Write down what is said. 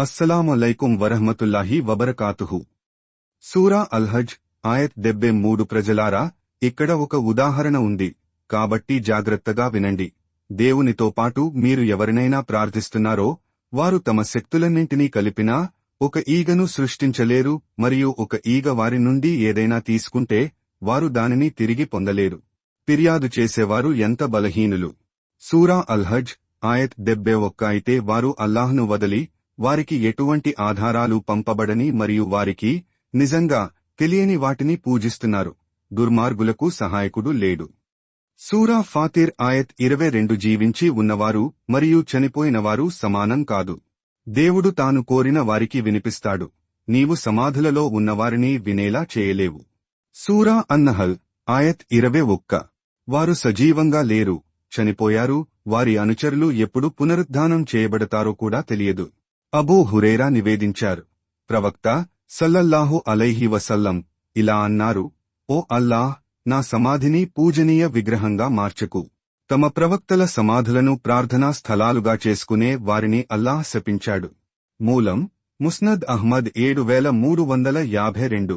అస్సలాములైకుం వరహమతుల్లాహి వబరకాతుహు. సూరా అల్హజ్ ఆయత్ డెబ్బే మూడు ప్రజలారా ఇక్కడ ఒక ఉదాహరణ ఉంది. కాబట్టి జాగ్రత్తగా వినండి. దేవునితో పాటు మీరు ఎవరినైనా ప్రార్థిస్తున్నారో వారు తమ శక్తులన్నింటినీ కలిపినా ఒక ఈగను సృష్టించలేరు మరియు ఒక ఈగ వారి నుండి ఏదైనా తీసుకుంటే వారు దానిని తిరిగి పొందలేరు. ఫిర్యాదు చేసేవారు ఎంత బలహీనులు. సూరా అల్హజ్ ఆయత్ డెబ్బే ఒక్క అయితే వారు అల్లాహ్ను వదలి వారికి ఎటువంటి ఆధారాలు పంపబడని మరియు వారికి నిజంగా తెలియని వాటిని పూజిస్తున్నారు. దుర్మార్గులకు సహాయకుడు లేడు. సూరా ఫాతిర్ ఆయత్ ఇరవై రెండు జీవించి ఉన్నవారు మరియు చనిపోయినవారు సమానం కాదు. దేవుడు తాను కోరిన వారికి వినిపిస్తాడు. నీవు సమాధులలో ఉన్నవారిని వినేలా చేయలేవు. సూరా అన్నహల్ ఆయత్ ఇరవై ఒక్క. వారు సజీవంగా లేరు. చనిపోయారు. వారి అనుచరులు ఎప్పుడు పునరుద్ధానం చేయబడతారో కూడా తెలియదు. అబూ హురేరా నివేదించారు. ప్రవక్త సల్లల్లాహు అలైహి వసల్లం ఇలా అన్నారు ఓ అల్లాహ్ నా సమాధిని పూజనీయ విగ్రహంగా మార్చకు. తమ ప్రవక్తల సమాధులను ప్రార్థనా స్థలాలుగా చేసుకునే వారిని అల్లాహ్ శపించాడు. మూలం ముస్నద్ అహ్మద్ ఏడు వేల మూడు వందల యాభై రెండు.